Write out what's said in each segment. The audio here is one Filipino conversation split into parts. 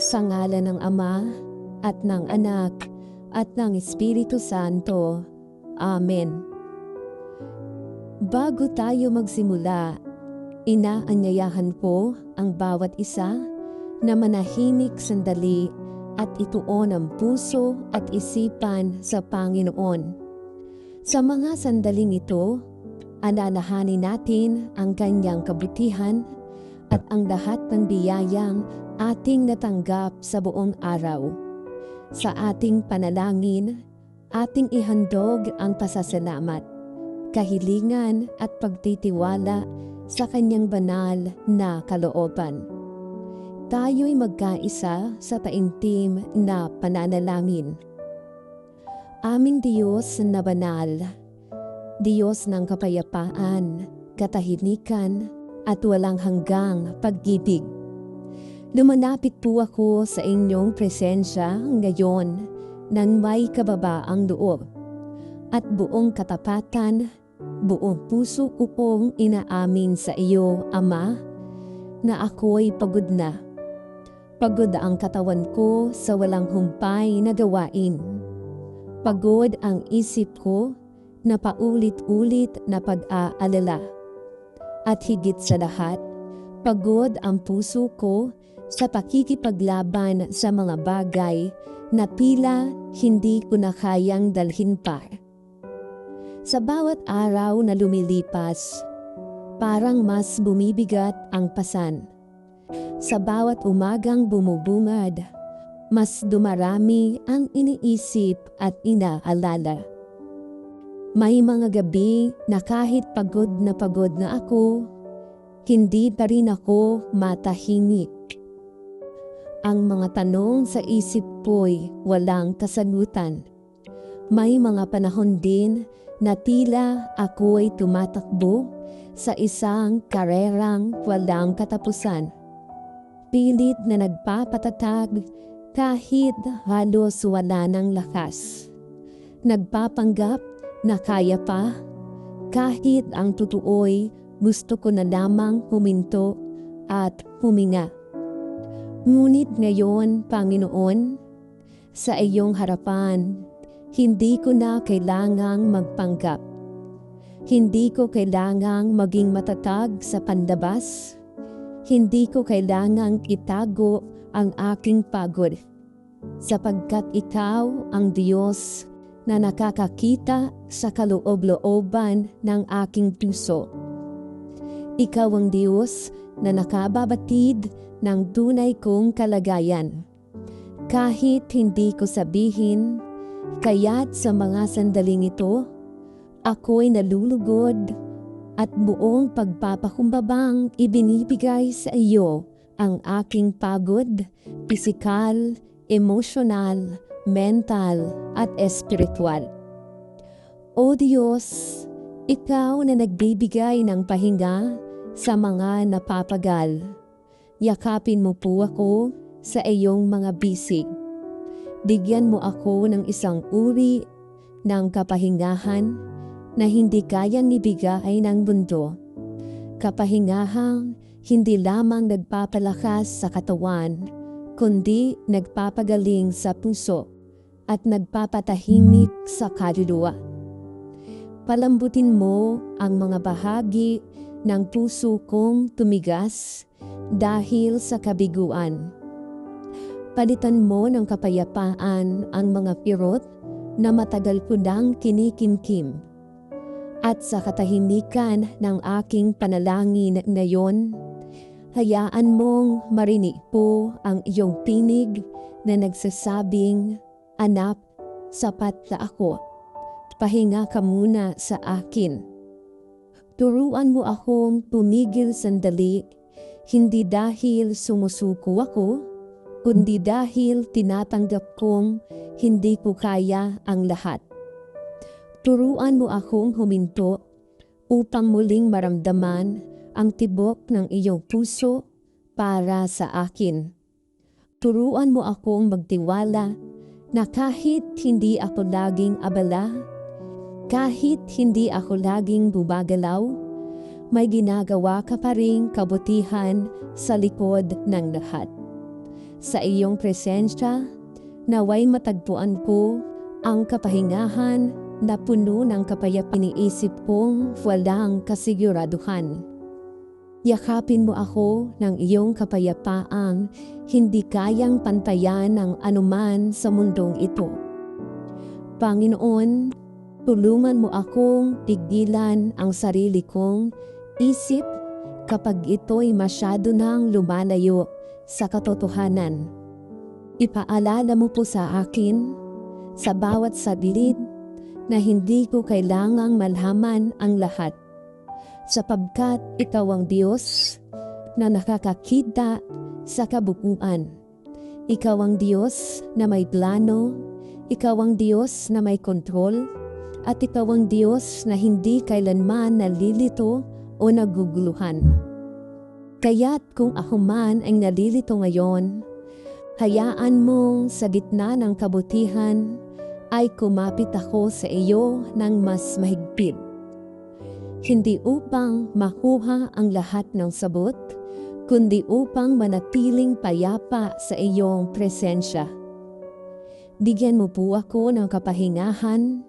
Sa ngalan ng Ama at ng Anak at ng Espiritu Santo. Amen. Bago tayo magsimula, inaanyayahan po ang bawat isa na manahimik sandali at ituon ang puso at isipan sa Panginoon. Sa mga sandaling ito, alalahanin natin ang kanyang kabutihan at ang lahat ng biyayang ating natanggap sa buong araw. Sa ating panalangin, ating ihandog ang pasasalamat, kahilingan at pagtitiwala sa kanyang banal na kalooban. Tayo'y magkaisa sa taimtim na pananalangin. Aming Diyos na banal, Diyos ng kapayapaan, katahimikan, at walang hanggang pag-ibig. Lumanapit po ako sa inyong presensya ngayon nang may kababaang loob at buong katapatan, buong puso ko pong inaamin sa iyo, Ama, na ako'y pagod na. Pagod ang katawan ko sa walang humpay na gawain Pagod ang isip ko na paulit-ulit na pag-aalala. At higit sa lahat, pagod ang puso ko sa pakikipaglaban sa mga bagay na tila hindi ko na kayang dalhin pa. Sa bawat araw na lumilipas, parang mas bumibigat ang pasan. Sa bawat umagang bumubungad, mas dumarami ang iniisip at inaalala. May mga gabi na kahit pagod na pagod na ako, hindi pa rin ako matahimik. Ang mga tanong sa isip ko'y walang kasagutan. May mga panahon din na tila ako'y tumatakbo sa isang karerang walang katapusan. Pilit na nagpapatatag kahit halos wala ng lakas. Nagpapanggap na kaya pa kahit ang totoo'y gusto ko na lamang huminto at huminga. Ngunit ngayon, Panginoon, sa iyong harapan, hindi ko na kailangang magpanggap. Hindi ko kailangang maging matatag sa pandabas. Hindi ko kailangang itago ang aking pagod, sapagkat ikaw ang Diyos na nakakakita sa kaloob-looban ng aking puso. Ikaw ang Diyos na nakababatid ng tunay kong kalagayan. Kahit hindi ko sabihin, kaya't sa mga sandaling ito, ako'y nalulugod at buong pagpapakumbabang ibinibigay sa iyo ang aking pagod, pisikal, emosyonal, mental at espiritual. O Diyos, Ikaw na nagbibigay ng pahinga sa mga napapagal. Yakapin mo po ako sa iyong mga bisig. Bigyan mo ako ng isang uri ng kapahingahan na hindi kayang ibigay ng mundo. Kapahingahang hindi lamang nagpapalakas sa katawan, kundi nagpapagaling sa puso at nagpapatahimik sa kaluluwa. Palambutin mo ang mga bahagi ng puso kong tumigas dahil sa kabiguan. Palitan mo ng kapayapaan ang mga pirot na matagal ko nang kinikimkim. At sa katahimikan ng aking panalangin ngayon, Hayaan mong marinig po ang iyong tinig na nagsasabing, Anak, sapat na ako. Pahinga ka muna sa akin. Turuan mo akong tumigil sandali, hindi dahil sumusuko ako, kundi dahil tinatanggap kong hindi ko kaya ang lahat. Turuan mo akong huminto upang muling maramdaman ang tibok ng iyong puso para sa akin. Turuan mo akong magtiwala na kahit hindi ako laging abala, kahit hindi ako laging bubagalaw, may ginagawa ka pa rin kabutihan sa likod ng lahat. sa iyong presensya, naway matagpuan ko ang kapahingahan na puno ng kapayapang isip kong walang kasiguraduhan. Yakapin mo ako ng iyong kapayapaang hindi kayang pantayan ng anuman sa mundong ito. Panginoon, tulungan mo akong tigilan ang sarili kong isip kapag ito'y masyado nang lumalayo sa katotohanan. Ipaalala mo po sa akin sa bawat sabilid na hindi ko kailangang malhaman ang lahat sapagkat ikaw ang Diyos na nakakakita sa kabukuan. Ikaw ang Diyos na may plano, ikaw ang Diyos na may kontrol, at ikaw ang Diyos na hindi kailanman nalilito o naguguluhan. Kaya't kung ako man ay nalilito ngayon, hayaan mong sa gitna ng kabutihan ay kumapit ako sa iyo ng mas mahigpit hindi upang makuha ang lahat ng sabot, kundi upang manatiling payapa sa iyong presensya. Bigyan mo po ako ng kapahingahan,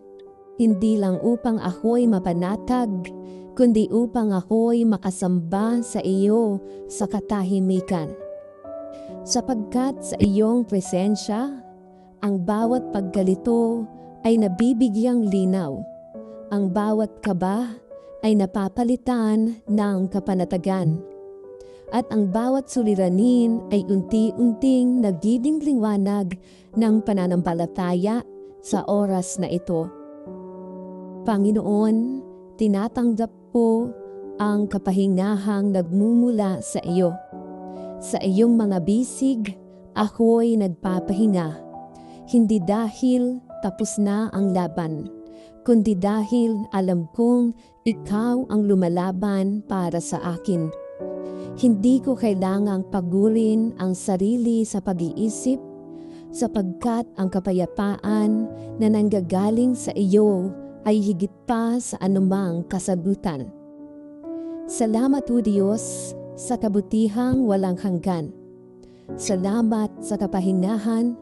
hindi lang upang ako'y mapanatag, kundi upang ako'y makasamba sa iyo sa katahimikan. Sapagkat sa iyong presensya, ang bawat pagkalito ay nabibigyang linaw. Ang bawat kaba ay napapalitan ng kapanatagan. At ang bawat suliranin ay unti-unting nagiging liwanag ng pananampalataya sa oras na ito. Panginoon, tinatanggap po ang kapahingahang nagmumula sa iyo. Sa iyong mga bisig, ako'y nagpapahinga. Hindi dahil tapos na ang laban kundi dahil alam kong ikaw ang lumalaban para sa akin. Hindi ko kailangang pagurin ang sarili sa pag-iisip sapagkat ang kapayapaan na nanggagaling sa iyo ay higit pa sa anumang kasagutan. Salamat o Diyos sa kabutihang walang hanggan. Salamat sa kapahingahan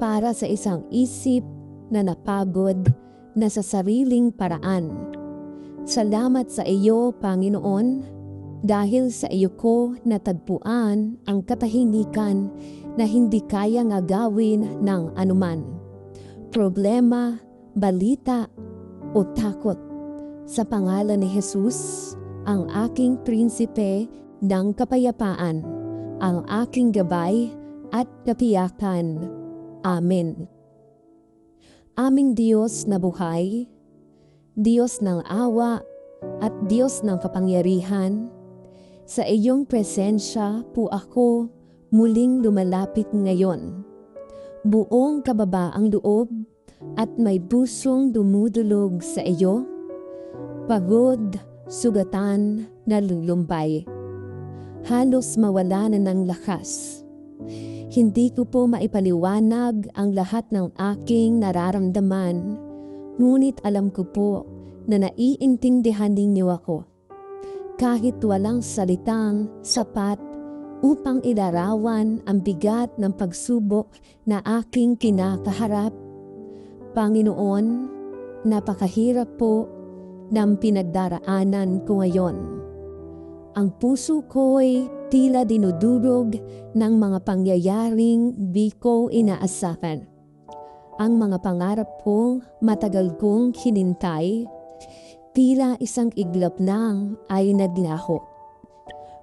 para sa isang isip na napagod na sa sariling paraan. Salamat sa iyo, Panginoon, dahil sa iyo ko natagpuan ang katahimikan na hindi kaya nga gawin ng anuman. Problema, balita, o takot. Sa pangalan ni Jesus, ang aking prinsipe ng kapayapaan, ang aking gabay at kapiyakan. Amen aming Diyos na buhay, Diyos ng awa at Diyos ng kapangyarihan, sa iyong presensya po ako muling lumalapit ngayon. Buong kababaang loob at may pusong dumudulog sa iyo, pagod, sugatan, nalulumbay. Halos mawala na ng lakas hindi ko po maipaliwanag ang lahat ng aking nararamdaman, ngunit alam ko po na naiintindihan ninyo ako. Kahit walang salitang sapat upang ilarawan ang bigat ng pagsubok na aking kinakaharap. Panginoon, napakahirap po ng pinagdaraanan ko ngayon. Ang puso ko'y tila dinudurog ng mga pangyayaring di ko inaasahan. Ang mga pangarap kong matagal kong hinintay, tila isang iglap nang ay naglaho.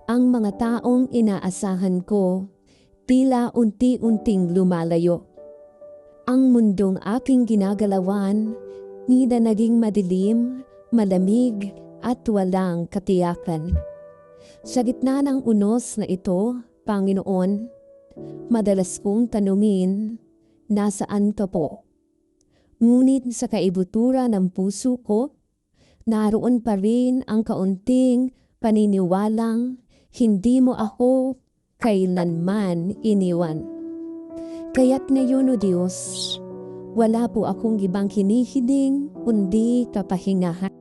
Ang mga taong inaasahan ko, tila unti-unting lumalayo. Ang mundong aking ginagalawan, nida naging madilim, malamig at walang katiyakan. Sa gitna ng unos na ito, Panginoon, madalas kong tanungin, nasaan ka po? Ngunit sa kaibutura ng puso ko, naroon pa rin ang kaunting paniniwalang hindi mo ako kailanman iniwan. Kaya't ngayon o Diyos, wala po akong ibang hinihiling kundi kapahingahan.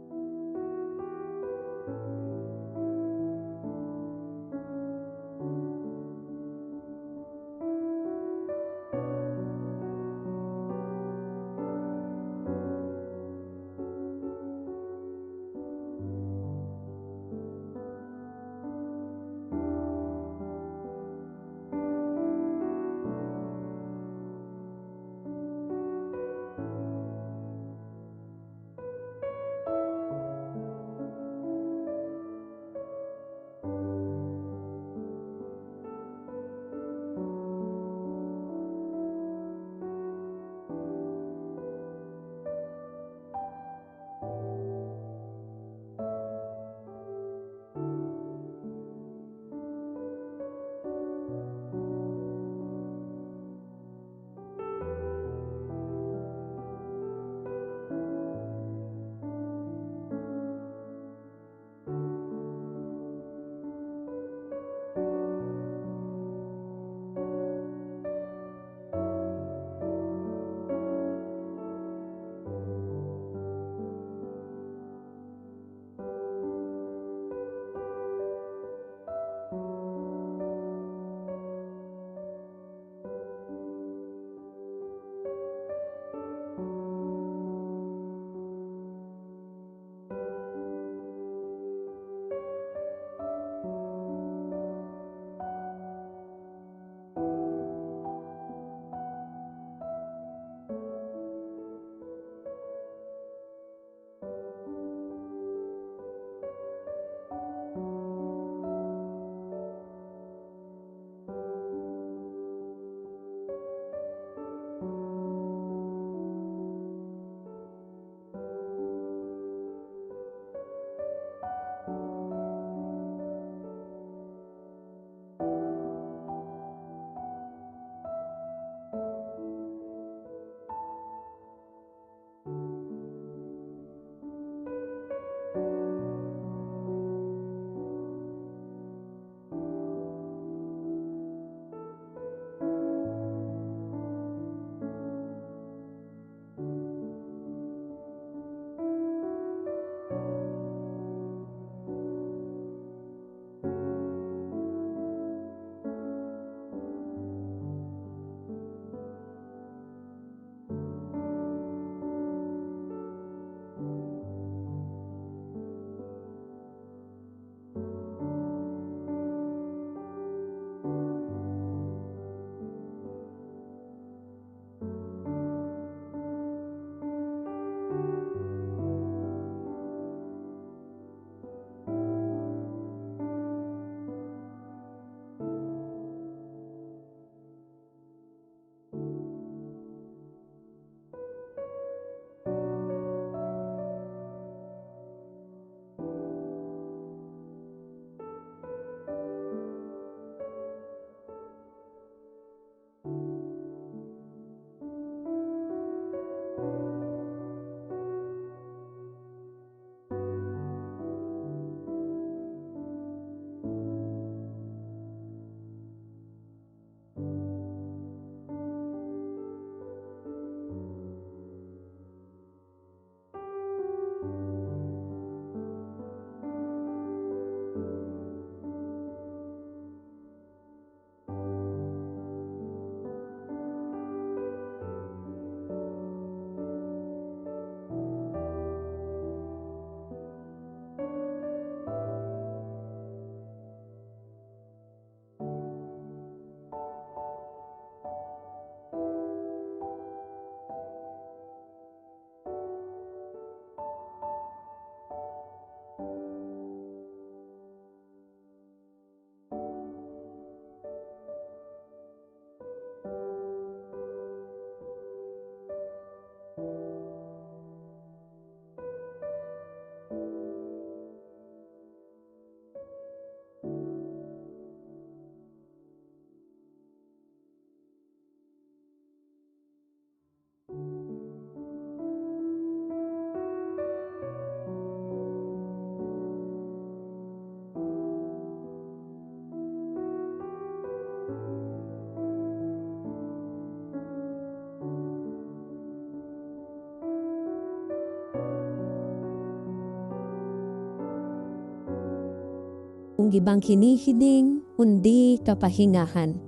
Kung ibang kinihiling, kundi kapahingahan.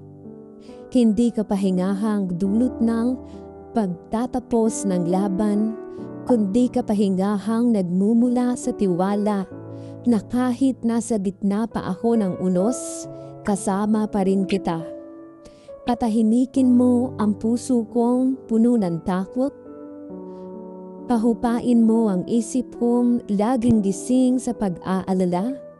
Hindi kapahingahang dulot ng pagtatapos ng laban, kundi kapahingahang nagmumula sa tiwala na kahit nasa gitna pa ako ng unos, kasama pa rin kita. Patahimikin mo ang puso kong puno ng takot. Pahupain mo ang isip kong laging gising sa pag-aalala.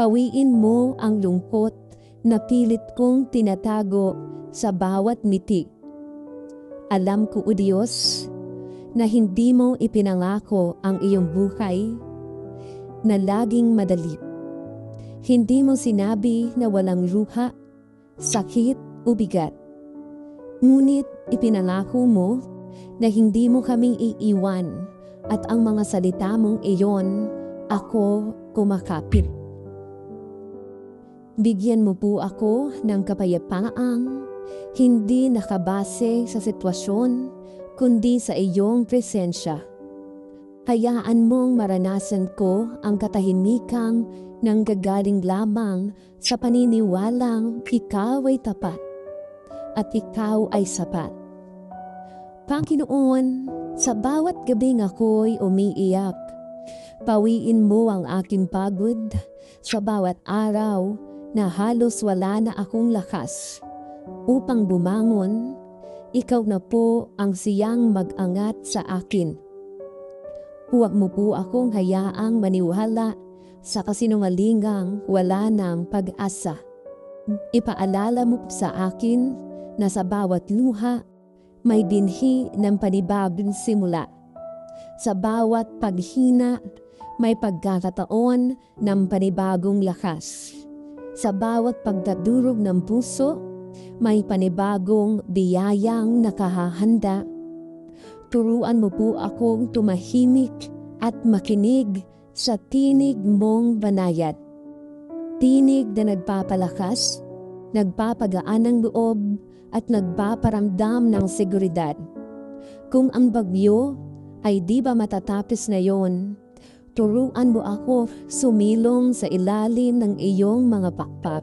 Pawiin mo ang lungkot na pilit kong tinatago sa bawat ngiti. Alam ko, O Diyos, na hindi mo ipinangako ang iyong buhay na laging madali. Hindi mo sinabi na walang luha, sakit o bigat. Ngunit ipinangako mo na hindi mo kaming iiwan at ang mga salita mong iyon ako kumakapit. Bigyan mo po ako ng kapayapaang hindi nakabase sa sitwasyon kundi sa iyong presensya. Hayaan mong maranasan ko ang katahimikang nang gagaling lamang sa paniniwalang ikaw ay tapat at ikaw ay sapat. Panginoon, sa bawat gabing ako'y umiiyak, pawiin mo ang aking pagod sa bawat araw na halos wala na akong lakas upang bumangon, ikaw na po ang siyang mag-angat sa akin. Huwag mo po akong hayaang maniwala sa kasinungalingang wala ng pag-asa. Ipaalala mo sa akin na sa bawat luha may binhi ng panibagong simula. Sa bawat paghina may pagkakataon ng panibagong lakas. Sa bawat pagdadurog ng puso may panibagong biyayang nakahahanda. Turuan mo po akong tumahimik at makinig sa tinig mong banayat. Tinig na nagpapalakas, nagpapagaan ng loob at nagpaparamdam ng seguridad. Kung ang bagyo ay di ba matatapos na yon, turuan mo ako sumilong sa ilalim ng iyong mga pakpak.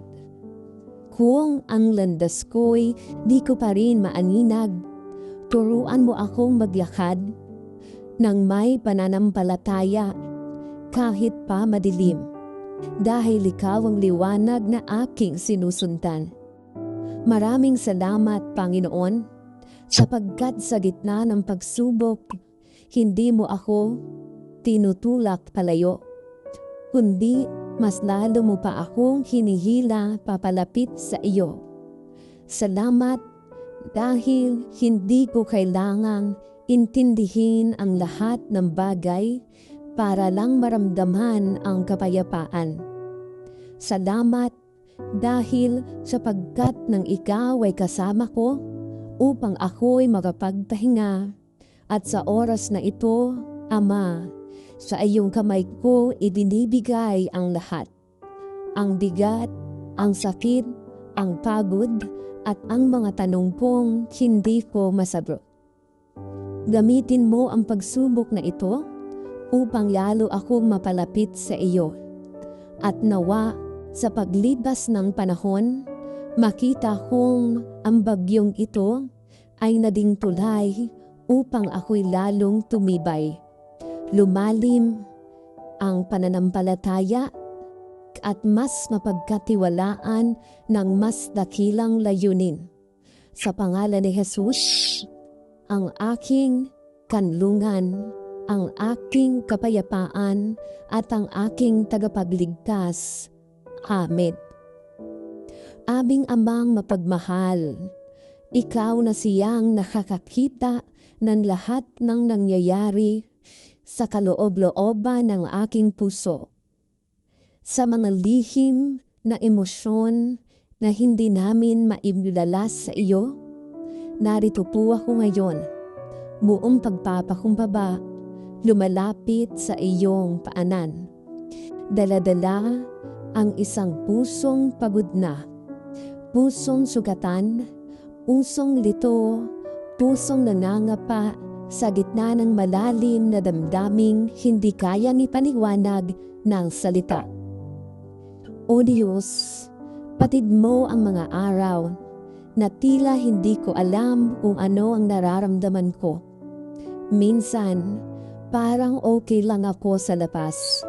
Kung ang landas ko'y di ko pa rin maaninag, turuan mo akong magyakad ng may pananampalataya kahit pa madilim dahil ikaw ang liwanag na aking sinusundan. Maraming salamat, Panginoon, sapagkat sa gitna ng pagsubok, hindi mo ako tinutulak palayo, kundi mas lalo mo pa akong hinihila papalapit sa iyo. Salamat dahil hindi ko kailangang intindihin ang lahat ng bagay para lang maramdaman ang kapayapaan. Salamat dahil sapagkat ng ikaw ay kasama ko upang ako'y makapagpahinga at sa oras na ito, Ama, sa iyong kamay ko ibinibigay ang lahat. Ang bigat, ang sakit, ang pagod, at ang mga tanong pong hindi ko masabro. Gamitin mo ang pagsubok na ito upang lalo akong mapalapit sa iyo. At nawa sa paglibas ng panahon, makita kong ang bagyong ito ay nading tulay upang ako'y lalong tumibay. Lumalim ang pananampalataya at mas mapagkatiwalaan ng mas dakilang layunin. Sa pangalan ni Jesus, ang aking kanlungan, ang aking kapayapaan at ang aking tagapagligtas. Amen. Aming amang mapagmahal, ikaw na siyang nakakakita ng lahat ng nangyayari sa kaloob-looban ng aking puso. Sa mga lihim na emosyon na hindi namin maimulalas sa iyo, narito po ako ngayon, buong pagpapakumbaba, lumalapit sa iyong paanan. Daladala ang isang pusong pagod na, pusong sugatan, pusong lito, pusong nangangapa sa gitna ng malalim na damdaming hindi kaya ni paniwanag ng salita. O Diyos, patid mo ang mga araw na tila hindi ko alam kung ano ang nararamdaman ko. Minsan, parang okay lang ako sa lapas.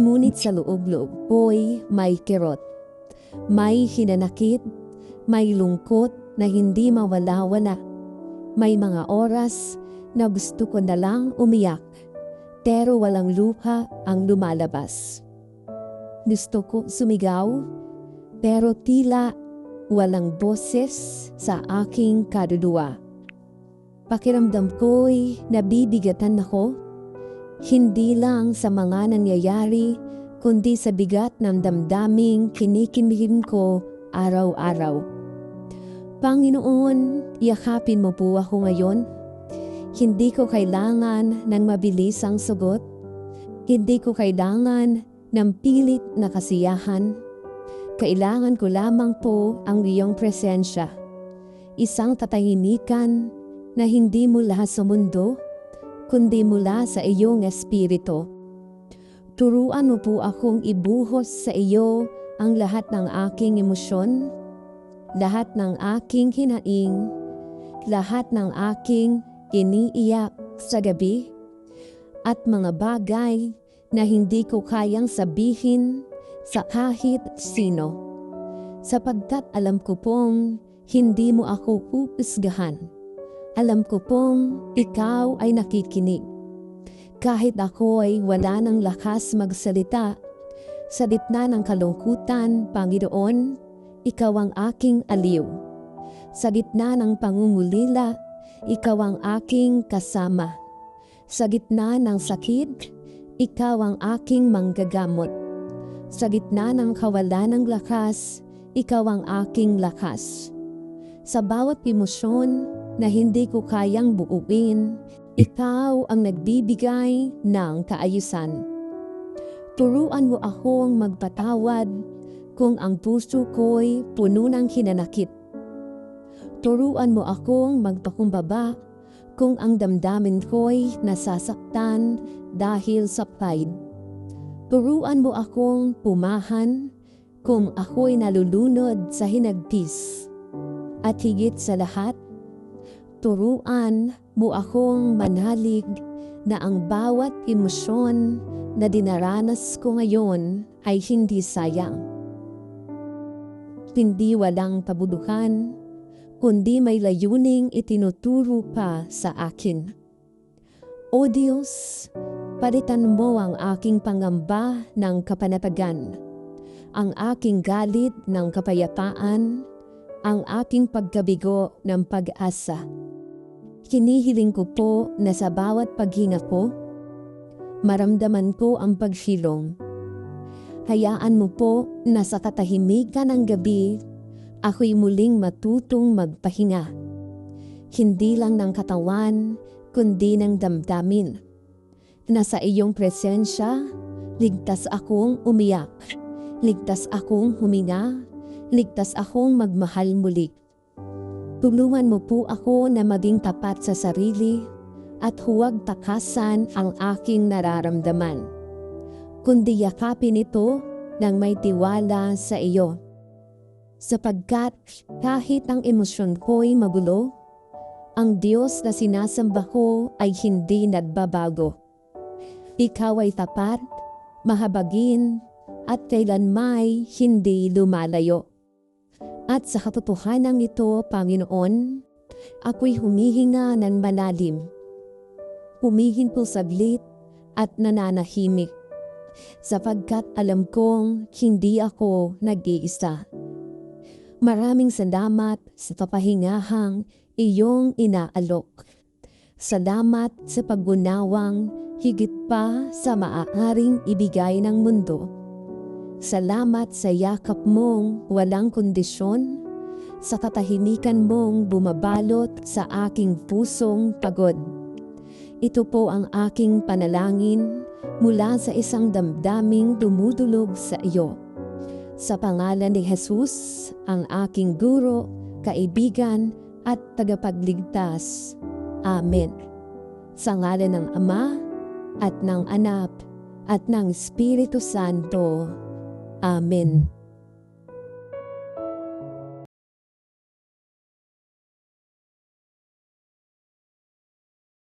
Ngunit sa loob-loob ko'y may kirot. May hinanakit, may lungkot na hindi mawala-wala. May mga oras na gusto ko na lang umiyak, pero walang luha ang lumalabas. Gusto ko sumigaw, pero tila walang boses sa aking kaluluwa. Pakiramdam ko'y nabibigatan ako, hindi lang sa mga nangyayari, kundi sa bigat ng damdaming kinikimihim ko araw-araw. Panginoon, yakapin mo po ako ngayon. Hindi ko kailangan ng mabilisang sagot. Hindi ko kailangan ng pilit na kasiyahan. Kailangan ko lamang po ang iyong presensya. Isang tatahimikan na hindi mula sa mundo, kundi mula sa iyong espiritu. Turuan mo po akong ibuhos sa iyo ang lahat ng aking emosyon, lahat ng aking hinaing, lahat ng aking iniiyak sa gabi, at mga bagay na hindi ko kayang sabihin sa kahit sino. Sapagkat alam ko pong hindi mo ako pupusgahan. Alam ko pong ikaw ay nakikinig. Kahit ako ay wala ng lakas magsalita, sa ditna ng kalungkutan, Panginoon, ikaw ang aking aliw. Sa gitna ng pangungulila, ikaw ang aking kasama. Sa gitna ng sakit, ikaw ang aking manggagamot. Sa gitna ng kawalan ng lakas, ikaw ang aking lakas. Sa bawat emosyon na hindi ko kayang buuin, ikaw ang nagbibigay ng kaayusan. Turuan mo akong magpatawad kung ang puso ko'y puno ng hinanakit. Turuan mo akong magpakumbaba kung ang damdamin ko'y nasasaktan dahil sa pride. Turuan mo akong pumahan kung ako'y nalulunod sa hinagpis. At higit sa lahat, turuan mo akong manalig na ang bawat emosyon na dinaranas ko ngayon ay hindi sayang. Hindi walang kabuluhan, kundi may layuning itinuturo pa sa akin. O Diyos, palitan mo ang aking pangamba ng kapanatagan, ang aking galit ng kapayapaan, ang aking pagkabigo ng pag-asa. Kinihiling ko po na sa bawat paghinga ko, maramdaman ko ang pagsilong. Hayaan mo po na sa katahimikan ng gabi, ako'y muling matutong magpahinga. Hindi lang ng katawan, kundi ng damdamin. Na sa iyong presensya, ligtas akong umiyak. Ligtas akong huminga. Ligtas akong magmahal muli. Tulungan mo po ako na maging tapat sa sarili at huwag takasan ang aking nararamdaman. Kundi yakapin ito ng may tiwala sa iyo. Sapagkat kahit ang emosyon ko'y magulo, ang Diyos na sinasamba ko ay hindi nagbabago. Ikaw ay tapat, mahabagin, at kailanmay hindi lumalayo. At sa katotohanan ito, Panginoon, ako'y humihinga ng malalim. Humihinto saglit at nananahimik sapagkat alam kong hindi ako nag-iisa. Maraming salamat sa papahingahang iyong inaalok. Salamat sa paggunawang higit pa sa maaaring ibigay ng mundo. Salamat sa yakap mong walang kondisyon, sa katahimikan mong bumabalot sa aking pusong pagod. Ito po ang aking panalangin mula sa isang damdaming dumudulog sa iyo. Sa pangalan ni Jesus, ang aking guro, kaibigan at tagapagligtas. Amen. Sa ngalan ng Ama at ng Anak at ng Espiritu Santo. Amen.